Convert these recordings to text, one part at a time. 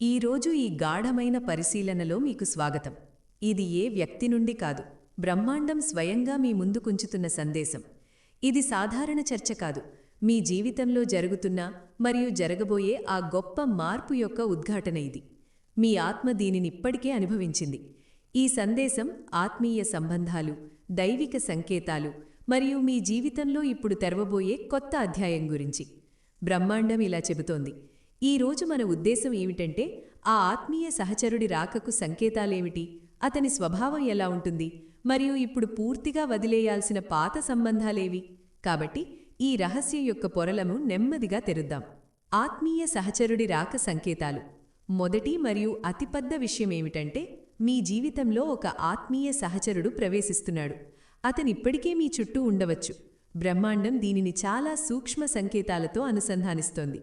ఈరోజు ఈ గాఢమైన పరిశీలనలో మీకు స్వాగతం. ఇది ఏ వ్యక్తి నుండి కాదు బ్రహ్మాండం స్వయంగా మీ ముందుకుంచుతున్న సందేశం. ఇది సాధారణ చర్చ కాదు మీ జీవితంలో జరుగుతున్న మరియు జరగబోయే ఆ గొప్ప మార్పు యొక్క ఉద్ఘాటన ఇది. మీ ఆత్మ దీనినిప్పటికే అనుభవించింది. ఈ సందేశం ఆత్మీయ సంబంధాలు దైవిక సంకేతాలు మరియు మీ జీవితంలో ఇప్పుడు తెరవబోయే కొత్త అధ్యాయం గురించి. బ్రహ్మాండం ఇలా చెబుతోంది ఈ రోజు మన ఉద్దేశం ఏమిటంటే ఆ ఆత్మీయ సహచరుడి రాకకు సంకేతాలేమిటి? అతని స్వభావం ఎలా ఉంటుంది? మరియు ఇప్పుడు పూర్తిగా వదిలేయాల్సిన పాత సంబంధాలేవి? కాబట్టి ఈ రహస్యం యొక్క పొరలను నెమ్మదిగా తెరుద్దాం. ఆత్మీయ సహచరుడి రాక సంకేతాలు. మొదటి మరియు అతిపెద్ద విషయమేమిటంటే మీ జీవితంలో ఒక ఆత్మీయ సహచరుడు ప్రవేశిస్తున్నాడు. అతనిప్పటికే మీ చుట్టూ ఉండవచ్చు. బ్రహ్మాండం దీనిని చాలా సూక్ష్మ సంకేతాలతో అనుసంధానిస్తోంది.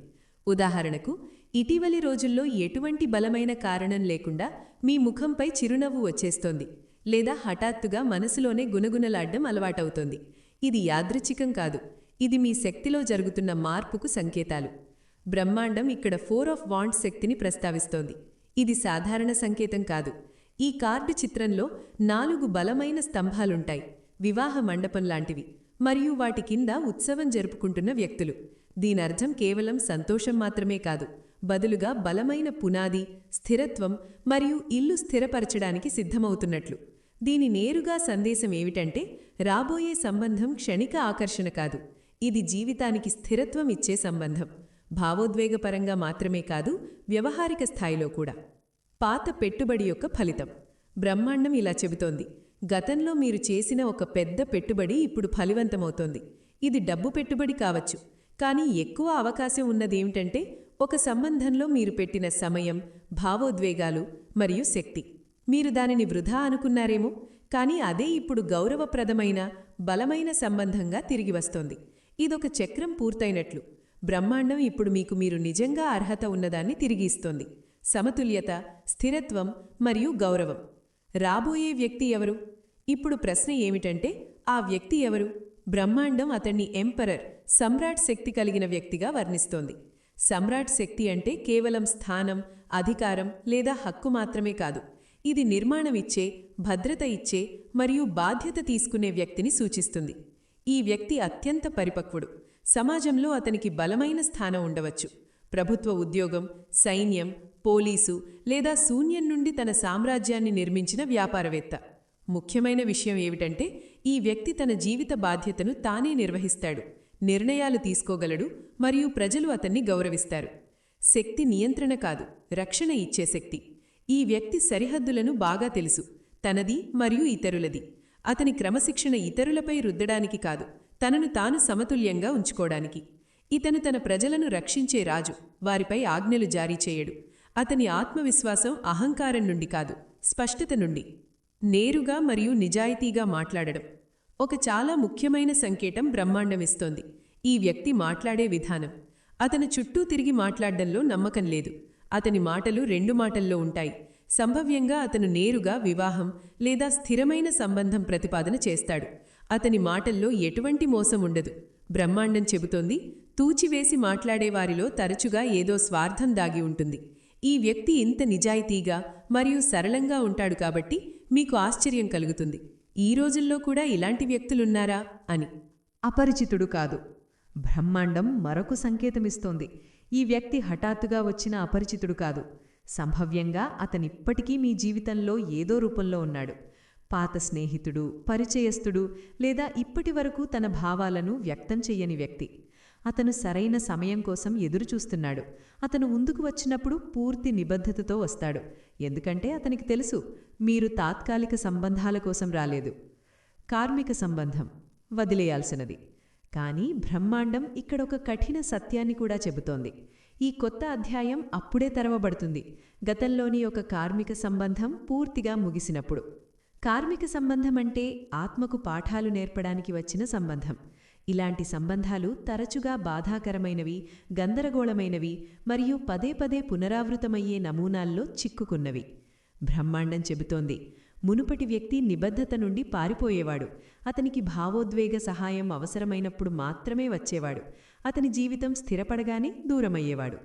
ఉదాహరణకు ఇటీవలి రోజుల్లో ఎటువంటి బలమైన కారణం లేకుండా మీ ముఖంపై చిరునవ్వు వచ్చేస్తోంది లేదా హఠాత్తుగా మనసులోనే గుణగుణలాడ్డం అలవాటవుతోంది. ఇది యాదృచ్ఛికం కాదు ఇది మీ శక్తిలో జరుగుతున్న మార్పుకు సంకేతాలు. బ్రహ్మాండం ఇక్కడ ఫోర్ ఆఫ్ వాంట్ శక్తిని ప్రస్తావిస్తోంది. ఇది సాధారణ సంకేతం కాదు. ఈ కార్డు చిత్రంలో నాలుగు బలమైన స్తంభాలుంటాయి వివాహ మండపం లాంటివి మరియు వాటి కింద ఉత్సవం జరుపుకుంటున్న వ్యక్తులు. దీనర్థం కేవలం సంతోషం మాత్రమే కాదు. బదులుగా బలమైన పునాది స్థిరత్వం మరియు ఇల్లు స్థిరపరచడానికి సిద్ధమవుతున్నట్లు. దీని నేరుగా సందేశం ఏమిటంటే రాబోయే సంబంధం క్షణిక ఆకర్షణ కాదు. ఇది జీవితానికి స్థిరత్వం ఇచ్చే సంబంధం. భావోద్వేగపరంగా మాత్రమే కాదు వ్యవహారిక స్థాయిలో కూడా. పాత పెట్టుబడి యొక్క ఫలితం. బ్రహ్మాండం ఇలా చెబుతోంది. గతంలో మీరు చేసిన ఒక పెద్ద పెట్టుబడి ఇప్పుడు ఫలివంతమవుతోంది. ఇది డబ్బు పెట్టుబడి కావచ్చు. కానీ ఎక్కువ అవకాశం ఉన్నదేమిటంటే ఒక సంబంధంలో మీరు పెట్టిన సమయం భావోద్వేగాలు మరియు శక్తి. మీరు దానిని వృధా అనుకున్నారేమో కానీ అదే ఇప్పుడు గౌరవప్రదమైన బలమైన సంబంధంగా తిరిగి వస్తోంది. ఇదొక చక్రం పూర్తయినట్లు. బ్రహ్మాండం ఇప్పుడు మీకు మీరు నిజంగా అర్హత ఉన్నదాన్ని తిరిగి ఇస్తోంది. సమతుల్యత స్థిరత్వం మరియు గౌరవం. రాబోయే వ్యక్తి ఎవరు? ఇప్పుడు ప్రశ్న ఏమిటంటే ఆ వ్యక్తి ఎవరు? బ్రహ్మాండం అతన్ని ఎంపరర్ సమ్రాట్ శక్తి కలిగిన వ్యక్తిగా వర్ణిస్తోంది. సమ్రాట్ శక్తి అంటే కేవలం స్థానం అధికారం లేదా హక్కు మాత్రమే కాదు. ఇది నిర్మాణం ఇచ్చే భద్రత ఇచ్చే మరియు బాధ్యత తీసుకునే వ్యక్తిని సూచిస్తుంది. ఈ వ్యక్తి అత్యంత పరిపక్వుడు. సమాజంలో అతనికి బలమైన స్థానం ఉండవచ్చు. ప్రభుత్వ ఉద్యోగం సైన్యం పోలీసు లేదా శూన్యం నుండి తన సామ్రాజ్యాన్ని నిర్మించిన వ్యాపారవేత్త. ముఖ్యమైన విషయం ఏమిటంటే ఈ వ్యక్తి తన జీవిత బాధ్యతను తానే నిర్వహిస్తాడు నిర్ణయాలు తీసుకోగలడు మరియు ప్రజలు అతన్ని గౌరవిస్తారు. శక్తి నియంత్రణ కాదు రక్షణ ఇచ్చే శక్తి. ఈ వ్యక్తి సరిహద్దులను బాగా తెలుసు తనది మరియు ఇతరులది. అతని క్రమశిక్షణ ఇతరులపై రుద్దడానికి కాదు తనను తాను సమతుల్యంగా ఉంచుకోవడానికి. ఇతను తన ప్రజలను రక్షించే రాజు వారిపై ఆజ్ఞలు జారీ చేయడు. అతని ఆత్మవిశ్వాసం అహంకారం నుండి కాదు స్పష్టత నుండి. నేరుగా మరియు నిజాయితీగా మాట్లాడడం ఒక చాలా ముఖ్యమైన సంకేతం బ్రహ్మాండమిస్తోంది. ఈ వ్యక్తి మాట్లాడే విధానం. అతని చుట్టూ తిరిగి మాట్లాడడంలో నమ్మకం లేదు. అతని మాటలు రెండు మాటల్లో ఉంటాయి. సంభవ్యంగా అతను నేరుగా వివాహం లేదా స్థిరమైన సంబంధం ప్రతిపాదన చేస్తాడు. అతని మాటల్లో ఎటువంటి మోసం ఉండదు. బ్రహ్మాండం చెబుతోంది తూచివేసి మాట్లాడేవారిలో తరచుగా ఏదో స్వార్థం దాగి ఉంటుంది. ఈ వ్యక్తి ఇంత నిజాయితీగా మరియు సరళంగా ఉంటాడు కాబట్టి మీకు ఆశ్చర్యం కలుగుతుంది. ఈ రోజుల్లో కూడా ఇలాంటి వ్యక్తులున్నారా? అని. అపరిచితుడు కాదు. బ్రహ్మాండం మరొక సంకేతమిస్తోంది. ఈ వ్యక్తి హఠాత్తుగా వచ్చిన అపరిచితుడు కాదు. సంభవ్యంగా అతనిప్పటికీ మీ జీవితంలో ఏదో రూపంలో ఉన్నాడు. పాత స్నేహితుడు పరిచయస్తుడు లేదా ఇప్పటి వరకు తన భావాలను వ్యక్తం చెయ్యని వ్యక్తి. అతను సరైన సమయం కోసం ఎదురుచూస్తున్నాడు. అతను ముందుకు వచ్చినప్పుడు పూర్తి నిబద్ధతతో వస్తాడు. ఎందుకంటే అతనికి తెలుసు మీరు తాత్కాలిక సంబంధాల కోసం రాలేదు. కార్మిక సంబంధం వదిలేయాల్సినది. కానీ బ్రహ్మాండం ఇక్కడ ఒక కఠిన సత్యాన్ని కూడా చెబుతోంది. ఈ కొత్త అధ్యాయం అప్పుడే తెరవబడుతుంది. గతంలోని ఒక కార్మిక సంబంధం పూర్తిగా ముగిసినప్పుడు. కార్మిక సంబంధం అంటే ఆత్మకు పాఠాలు నేర్పడానికి వచ్చిన సంబంధం. ఇలాంటి సంబంధాలు తరచుగా బాధాకరమైనవి గందరగోళమైనవి మరియు పదే పదే పునరావృతమయ్యే నమూనాల్లో చిక్కుకున్నవి. బ్రహ్మాండం చెబుతోంది. మునుపటి వ్యక్తి నిబద్ధత నుండి పారిపోయేవాడు. అతనికి భావోద్వేగ సహాయం అవసరమైనప్పుడు మాత్రమే వచ్చేవాడు. అతని జీవితం స్థిరపడగానే దూరమయ్యేవాడు.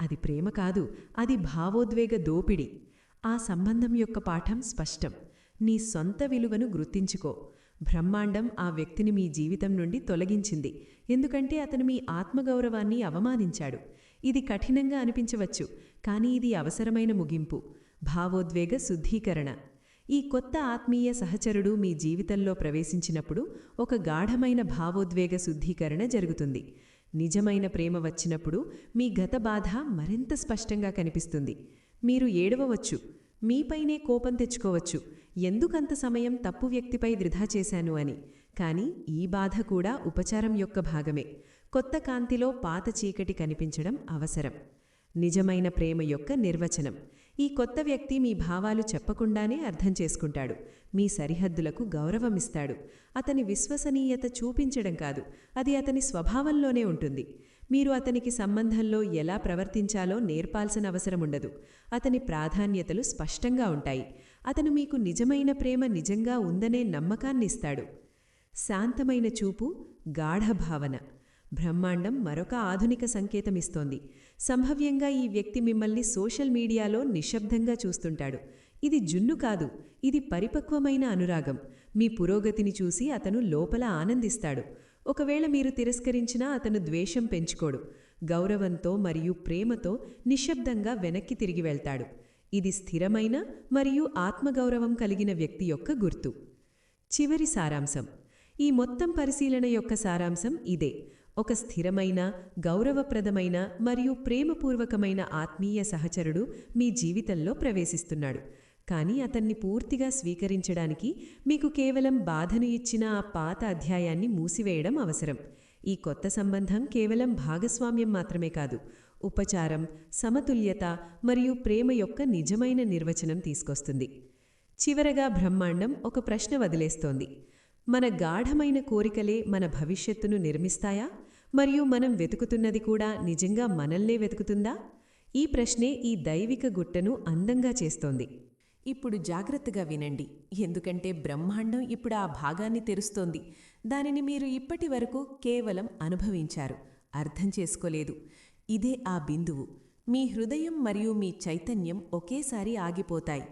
అది ప్రేమ కాదు అది భావోద్వేగ దోపిడి. ఆ సంబంధం యొక్క పాఠం స్పష్టం. నీ సొంత విలువను గుర్తించుకో. బ్రహ్మాండం ఆ వ్యక్తిని మీ జీవితం నుండి తొలగించింది. ఎందుకంటే అతను మీ ఆత్మగౌరవాన్ని అవమానించాడు. ఇది కఠినంగా అనిపించవచ్చు కానీ ఇది అవసరమైన ముగింపు. భావోద్వేగ శుద్ధీకరణ. ఈ కొత్త ఆత్మీయ సహచరుడు మీ జీవితంలో ప్రవేశించినప్పుడు ఒక గాఢమైన భావోద్వేగ శుద్ధీకరణ జరుగుతుంది. నిజమైన ప్రేమ వచ్చినప్పుడు మీ గత బాధ మరింత స్పష్టంగా కనిపిస్తుంది. మీరు ఏడవవచ్చు మీపైనే కోపం తెచ్చుకోవచ్చు ఎందుకంత సమయం తప్పు వ్యక్తిపై వృధా చేశాను అని. కానీ ఈ బాధ కూడా ఉపచారం యొక్క భాగమే. కొత్త కాంతిలో పాత చీకటి కనిపించడం అవసరం. నిజమైన ప్రేమ యొక్క నిర్వచనం. ఈ కొత్త వ్యక్తి మీ భావాలు చెప్పకుండానే అర్థం చేసుకుంటాడు. మీ సరిహద్దులకు గౌరవమిస్తాడు అతని విశ్వసనీయత చూపించడం కాదు. అది అతని స్వభావంలోనే ఉంటుంది. మీరు అతనికి సంబంధంలో ఎలా ప్రవర్తించాలో నేర్పాల్సిన అవసరముండదు అతని ప్రాధాన్యతలు స్పష్టంగా ఉంటాయి. అతను మీకు నిజమైన ప్రేమ నిజంగా ఉందనే నమ్మకాన్నిస్తాడు. శాంతమైన చూపు గాఢ భావన. బ్రహ్మాండం మరొక ఆధునిక సంకేతమిస్తోంది. సంభవ్యంగా ఈ వ్యక్తి మిమ్మల్ని సోషల్ మీడియాలో నిశ్శబ్దంగా చూస్తుంటాడు. ఇది జున్ను కాదు ఇది పరిపక్వమైన అనురాగం. మీ పురోగతిని చూసి అతను లోపల ఆనందిస్తాడు. ఒకవేళ మీరు తిరస్కరించినా అతను ద్వేషం పెంచుకోడు. గౌరవంతో మరియు ప్రేమతో నిశ్శబ్దంగా వెనక్కి తిరిగి వెళ్తాడు. ఇది స్థిరమైన మరియు ఆత్మగౌరవం కలిగిన వ్యక్తి యొక్క గుర్తు. చివరి సారాంశం. ఈ మొత్తం పరిశీలన యొక్క సారాంశం ఇదే. ఒక స్థిరమైన గౌరవప్రదమైన మరియు ప్రేమపూర్వకమైన ఆత్మీయ సహచరుడు మీ జీవితంలో ప్రవేశిస్తున్నాడు. కానీ అతన్ని పూర్తిగా స్వీకరించడానికి మీకు కేవలం బాధను ఇచ్చిన ఆ పాత అధ్యాయాన్ని మూసివేయడం అవసరం. ఈ కొత్త సంబంధం కేవలం భాగస్వామ్యం మాత్రమే కాదు ఉపచారం సమతుల్యత మరియు ప్రేమ యొక్క నిజమైన నిర్వచనం తీసుకొస్తుంది. చివరగా బ్రహ్మాండం ఒక ప్రశ్న వదిలేస్తోంది. మన గాఢమైన కోరికలే మన భవిష్యత్తును నిర్మిస్తాయా? మరియు మనం వెతుకుతున్నది కూడా నిజంగా మనల్నే వెతుకుతుందా? ఈ ప్రశ్నే ఈ దైవిక గుట్టను అందంగా చేస్తోంది. ఇప్పుడు జాగ్రత్తగా వినండి. ఎందుకంటే బ్రహ్మాండం ఇప్పుడు ఆ భాగాన్ని తెరుస్తోంది. దానిని మీరు ఇప్పటి వరకు కేవలం అనుభవించారు. అర్థం చేసుకోలేదు. ఇదే ఆ బిందువు. మీ హృదయం మరియు మీ చైతన్యం ఒకేసారి ఆగిపోతాయి.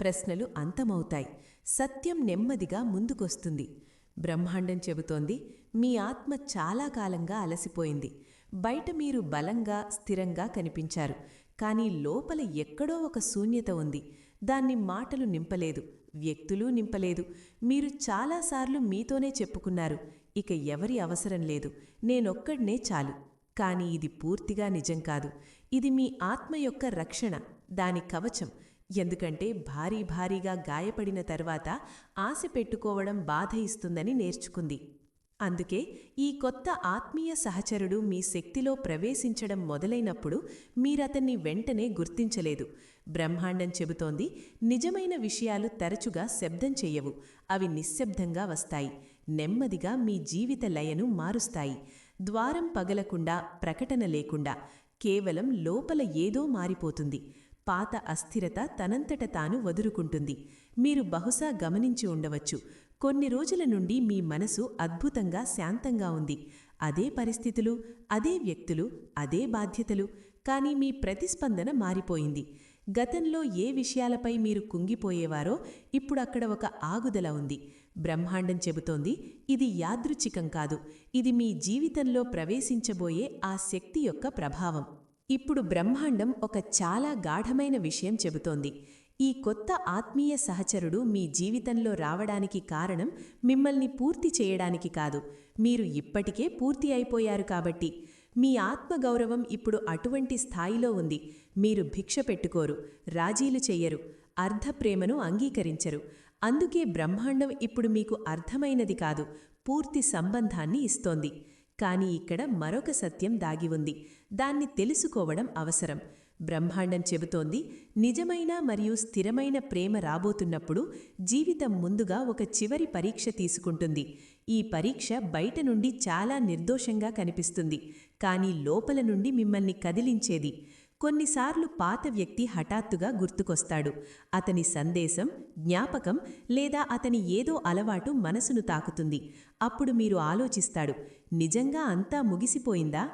ప్రశ్నలు అంతమవుతాయి. సత్యం నెమ్మదిగా ముందుకొస్తుంది. బ్రహ్మాండం చెబుతోంది మీ ఆత్మ చాలా కాలంగా అలసిపోయింది. బయట మీరు బలంగా స్థిరంగా కనిపించారు. కానీ లోపల ఎక్కడో ఒక శూన్యత ఉంది. దాన్ని మాటలు నింపలేదు వ్యక్తులు నింపలేదు. మీరు చాలాసార్లు మీతోనే చెప్పుకున్నారు ఇక ఎవరి అవసరం లేదు నేనొక్కడ్నే చాలు. కాని ఇది పూర్తిగా నిజం కాదు. ఇది మీ ఆత్మ యొక్క రక్షణ దాని కవచం. ఎందుకంటే భారీ భారీగా గాయపడిన తర్వాత ఆశ పెట్టుకోవడం బాధ ఇస్తుందని నేర్చుకుంది. అందుకే ఈ కొత్త ఆత్మీయ సహచరుడు మీ శక్తిలో ప్రవేశించడం మొదలైనప్పుడు మీరతన్ని వెంటనే గుర్తించలేదు. బ్రహ్మాండం చెబుతోంది నిజమైన విషయాలు తరచుగా శబ్దం చెయ్యవు అవి నిశ్శబ్దంగా వస్తాయి నెమ్మదిగా మీ జీవిత లయను మారుస్తాయి. ద్వారం పగలకుండా ప్రకటన లేకుండా కేవలం లోపల ఏదో మారిపోతుంది పాత అస్థిరత తనంతట తాను వదురుకుంటుంది. మీరు బహుశా గమనించి ఉండవచ్చు కొన్ని రోజుల నుండి మీ మనసు అద్భుతంగా శాంతంగా ఉంది. అదే పరిస్థితులు అదే వ్యక్తులు అదే బాధ్యతలు కానీ మీ ప్రతిస్పందన మారిపోయింది. గతంలో ఏ విషయాలపై మీరు కుంగిపోయేవారో ఇప్పుడు అక్కడ ఒక ఆగుదల ఉంది. బ్రహ్మాండం చెబుతోంది ఇది యాదృచ్ఛికం కాదు. ఇది మీ జీవితంలో ప్రవేశించబోయే ఆ శక్తి యొక్క ప్రభావం. ఇప్పుడు బ్రహ్మాండం ఒక చాలా గాఢమైన విషయం చెబుతోంది. ఈ కొత్త ఆత్మీయ సహచరుడు మీ జీవితంలో రావడానికి కారణం మిమ్మల్ని పూర్తి చేయడానికి కాదు. మీరు ఇప్పటికే పూర్తి అయిపోయారు కాబట్టి. మీ ఆత్మగౌరవం ఇప్పుడు అటువంటి స్థాయిలో ఉంది. మీరు భిక్ష పెట్టుకోరు రాజీలు చెయ్యరు అర్ధప్రేమను అంగీకరించరు. అందుకే బ్రహ్మాండం ఇప్పుడు మీకు అర్థమైనది కాదు పూర్తి సంబంధాన్ని ఇస్తోంది. కాని ఇక్కడ మరొక సత్యం దాగి ఉంది. దాన్ని తెలుసుకోవడం అవసరం. బ్రహ్మాండం చెబుతోంది నిజమైన మరియు స్థిరమైన ప్రేమ రాబోతున్నప్పుడు జీవితం ముందుగా ఒక చివరి పరీక్ష తీసుకుంటుంది. ఈ పరీక్ష బయట నుండి చాలా నిర్దోషంగా కనిపిస్తుంది కానీ లోపల నుండి మిమ్మల్ని కదిలించేది. కొన్నిసార్లు పాత వ్యక్తి హఠాత్తుగా గుర్తుకొస్తాడు. అతని సందేశం జ్ఞాపకం లేదా అతని ఏదో అలవాటు మనసును తాకుతుంది. అప్పుడు మీరు ఆలోచిస్తాడు నిజంగా అంతా ముగిసిపోయిందా?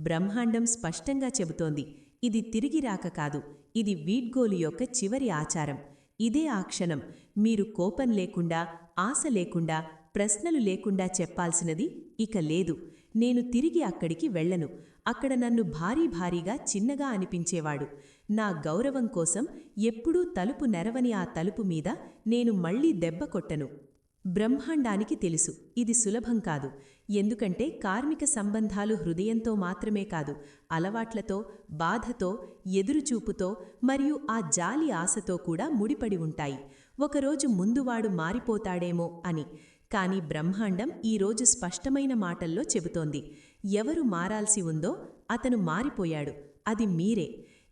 బ్రహ్మాండం స్పష్టంగా చెబుతోంది ఇది తిరిగి రాక కాదు ఇది వీడ్గోలు యొక్క చివరి ఆచారం. ఇదే ఆ క్షణం మీరు కోపం లేకుండా ఆశ లేకుండా ప్రశ్నలు లేకుండా చెప్పాల్సినది ఇక లేదు. నేను తిరిగి అక్కడికి వెళ్ళను. అక్కడ నన్ను భారీ భారీగా చిన్నగా అనిపించేవాడు. నా గౌరవం కోసం ఎప్పుడూ తలుపు నెరవని ఆ తలుపు మీద నేను మళ్ళీ దెబ్బ కొట్టను. బ్రహ్మాండానికి తెలుసు ఇది సులభం కాదు. ఎందుకంటే కార్మిక సంబంధాలు హృదయంతో మాత్రమే కాదు అలవాట్లతో బాధతో ఎదురుచూపుతో మరియు ఆ జాలి ఆశతో కూడా ముడిపడి ఉంటాయి. ఒకరోజు ముందువాడు మారిపోతాడేమో అని. కాని బ్రహ్మాండం ఈరోజు స్పష్టమైన మాటల్లో చెబుతోంది. ఎవరు మారాల్సి ఉందో అతను మారిపోయాడు. అది మీరే.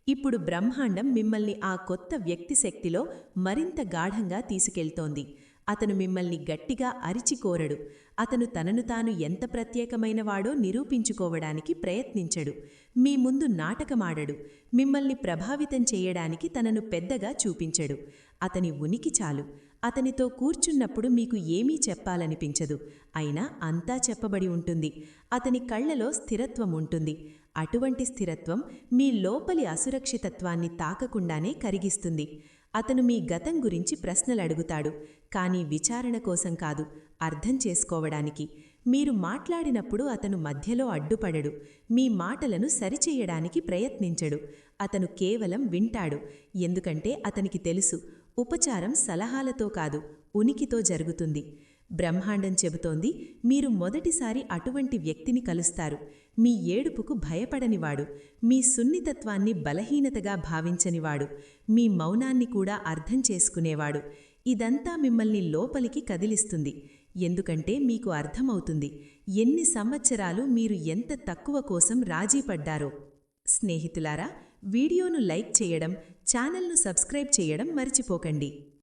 ఇప్పుడు బ్రహ్మాండం మిమ్మల్ని ఆ కొత్త వ్యక్తి శక్తిలో మరింత గాఢంగా తీసుకెళ్తోంది. అతను మిమ్మల్ని గట్టిగా అరిచి కోరడు. అతను తనను తాను ఎంత ప్రత్యేకమైనవాడో నిరూపించుకోవడానికి ప్రయత్నించడు. మీ ముందు నాటకమాడడు. మిమ్మల్ని ప్రభావితం చేయడానికి తనను పెద్దగా చూపించడు. అతని ఉనికి చాలు. అతనితో కూర్చున్నప్పుడు మీకు ఏమీ చెప్పాలనిపించదు. అయినా అంతా చెప్పబడి ఉంటుంది. అతని కళ్ళలో స్థిరత్వం ఉంటుంది. అటువంటి స్థిరత్వం మీ లోపలి అసురక్షితత్వాన్ని తాకకుండానే కరిగిస్తుంది. అతను మీ గతం గురించి ప్రశ్నలు అడుగుతాడు కానీ విచారణ కోసం కాదు అర్థం చేసుకోవడానికి. మీరు మాట్లాడినప్పుడు అతను మధ్యలో అడ్డుపడడు మీ మాటలను సరిచేయడానికి ప్రయత్నించడు. అతను కేవలం వింటాడు ఎందుకంటే అతనికి తెలుసు ఉపచారం సలహాలతో కాదు ఉనికితో జరుగుతుంది. బ్రహ్మాండం చెబుతోంది మీరు మొదటిసారి అటువంటి వ్యక్తిని కలుస్తారు. మీ ఏడుపుకు భయపడనివాడు. మీ సున్నితత్వాన్ని బలహీనతగా భావించనివాడు. మీ మౌనాన్ని కూడా అర్థం చేసుకునేవాడు. ఇదంతా మిమ్మల్ని లోపలికి కదిలిస్తుంది. ఎందుకంటే మీకు అర్థమవుతుంది. ఎన్ని సంవత్సరాలు మీరు ఎంత తక్కువ కోసం రాజీపడ్డారో స్నేహితులారా వీడియోను లైక్ చేయడం ఛానల్ను సబ్స్క్రైబ్ చేయడం మర్చిపోకండి.